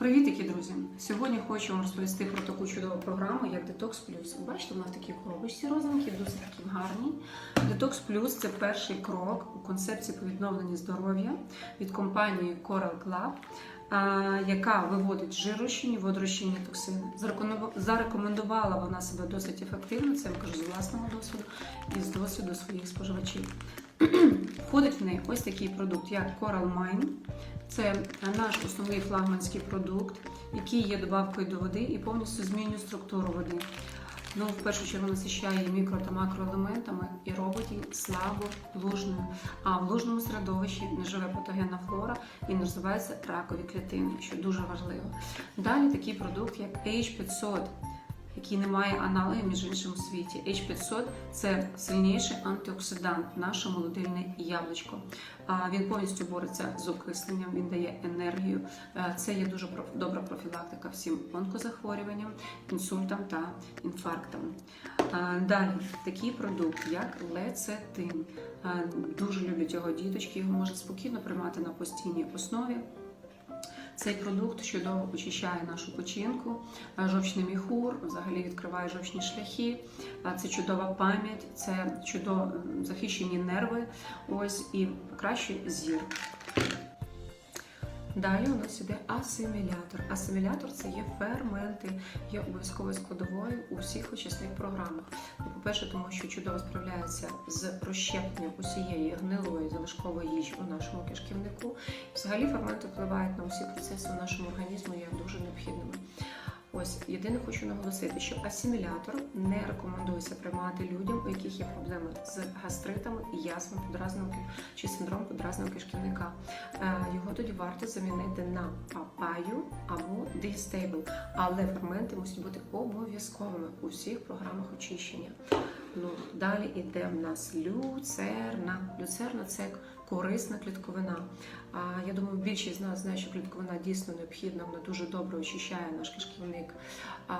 Привітики, друзі! Сьогодні хочу вам розповісти про таку чудову програму, як Detox Plus. Бачите, у нас такі коробочці розинки, досить такі гарні. Detox Plus це перший крок у концепції по відновленні здоров'я від компанії Coral Club, яка виводить жирощені, водорозчинні токсини. Зарекомендувала вона себе досить ефективно, це я кажу з власного досвіду і з досвіду своїх споживачів. Входить в неї ось такий продукт, як Coral Mine. Це наш основний флагманський продукт, який є добавкою до води і повністю змінює структуру води. Ну, в першу чергу насичає її мікро та макроелементами і робить її слабо влужною. А в лужному середовищі не живе патогенна флора і не розвиваються ракові клітини, що дуже важливо. Далі такий продукт, як H500, який не має аналогів між іншим у світі. H500 це сильніший антиоксидант, наше молодильне яблучко. Він повністю бореться з окисленням, він дає енергію. Це є дуже добра профілактика всім онкозахворюванням, інсультам та інфарктам. Далі такий продукт, як лецитин. Е, Дуже люблять його діточки, його можна спокійно приймати на постійній основі. Цей продукт чудово очищає нашу печінку, е, жовчний міхур, взагалі відкриває жовчні шляхи. Е, Це чудова пам'ять, це чудово захищені нерви. Ось і покращує зір. Далі у нас іде асимілятор. Асимілятор це є ферменти, є обов'язковою складовою у всіх очисних програмах. Ну, По-перше, тому що чудово справляється з розщепленням усієї гнилої залишкової їжі у нашому кишківнику. Взагалі ферменти впливають на усі процеси в нашому організму, є дуже необхідними. Ось єдине хочу наголосити, що асимілятор не рекомендується приймати людям, у яких є проблеми з гастритами, язвами, подразним чи синдром подразного кишківника. Е, Його тоді варто замінити на папаю або дистейбл, але ферменти мусять бути обов'язковими у всіх програмах очищення. Ну, далі йде в нас люцерна. Люцерна це корисна клітковина. А, я думаю, більшість з нас знає, що клітковина дійсно необхідна, вона дуже добре очищає наш кишківник. А,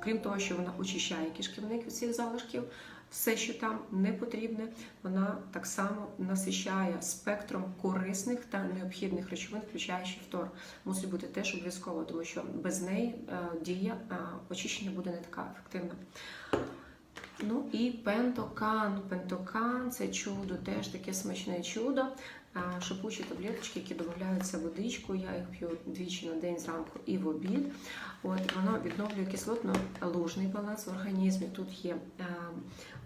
крім того, що вона очищає кишківник від всіх залишків, все, що там не потрібне, вона так само насищає спектром корисних та необхідних речовин, включаючи фтор. Мусить бути теж обов'язково, тому що без неї е, дія е, очищення буде не така ефективна. Ну і пентокан. Пентокан це чудо, теж таке смачне чудо. Шипучі таблеточки, які додаються водичкою. Я їх п'ю двічі на день зранку і в обід. От воно відновлює кислотно-лужний баланс в організмі. Тут є е,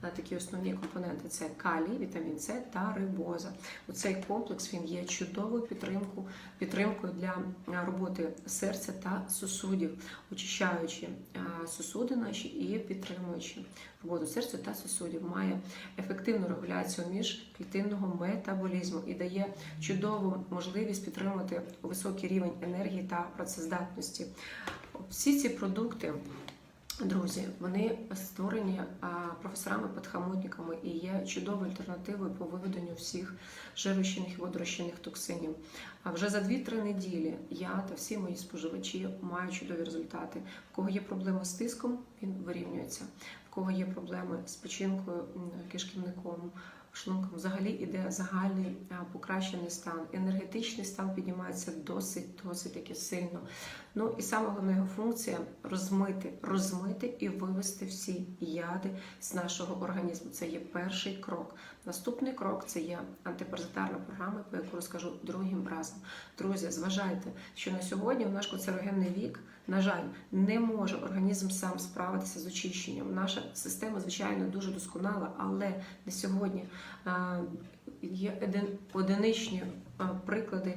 е, такі основні компоненти: це калій, вітамін С та рибоза. Оцей комплекс він є чудовою підтримкою, підтримкою для е, роботи серця та сусудів, очищаючи е, сусуди наші і підтримуючи роботу серця та сусудів. Має ефективну регуляцію міжклітинного метаболізму і дає чудову можливість підтримувати високий рівень енергії та працездатності. Всі ці продукти. Друзі, вони створені професорами-подхамутниками і є чудовою альтернативою по виведенню всіх жирощених і водорощених токсинів. А вже за 2-3 неділі я та всі мої споживачі мають чудові результати. В кого є проблеми з тиском, він вирівнюється. В кого є проблеми з печінкою, кишківником, шлунком, взагалі іде загальний покращений стан. Енергетичний стан піднімається досить, досить таки сильно. Ну і саме головна його функція розмити, розмити і вивести всі яди з нашого організму. Це є перший крок. Наступний крок це є антипаразитарна програма, про яку розкажу другим разом. Друзі, зважайте, що на сьогодні наш консервогенний вік, на жаль, не може організм сам справитися з очищенням. Наша система, звичайно, дуже досконала, але на сьогодні є одиничні приклади,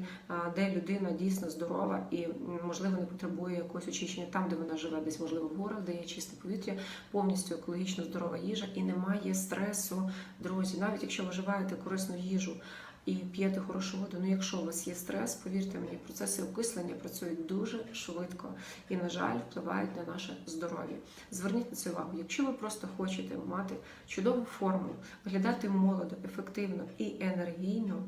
де людина дійсно здорова і, можливо, не потребує якогось очищення там, де вона живе, десь можливо в горах, де є чисте повітря, повністю екологічно здорова їжа і немає стресу. Друзі, навіть якщо ви вживаєте корисну їжу. І п'єте хорошу воду. Ну, якщо у вас є стрес, повірте мені, процеси окислення працюють дуже швидко і, на жаль, впливають на наше здоров'я. Зверніть на це увагу. Якщо ви просто хочете мати чудову форму, виглядати молодо, ефективно і енергійно,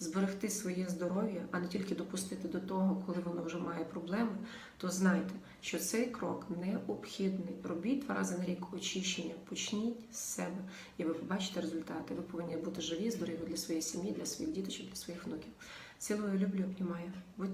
зберегти своє здоров'я, а не тільки допустити до того, коли воно вже має проблеми, то знайте, що цей крок необхідний. Робіть два рази на рік очищення, почніть з себе, і ви побачите результати. Ви повинні бути живі, здорові для своєї сім'ї, для своїх діточок, для своїх внуків. Цілую, люблю і маю. Будьте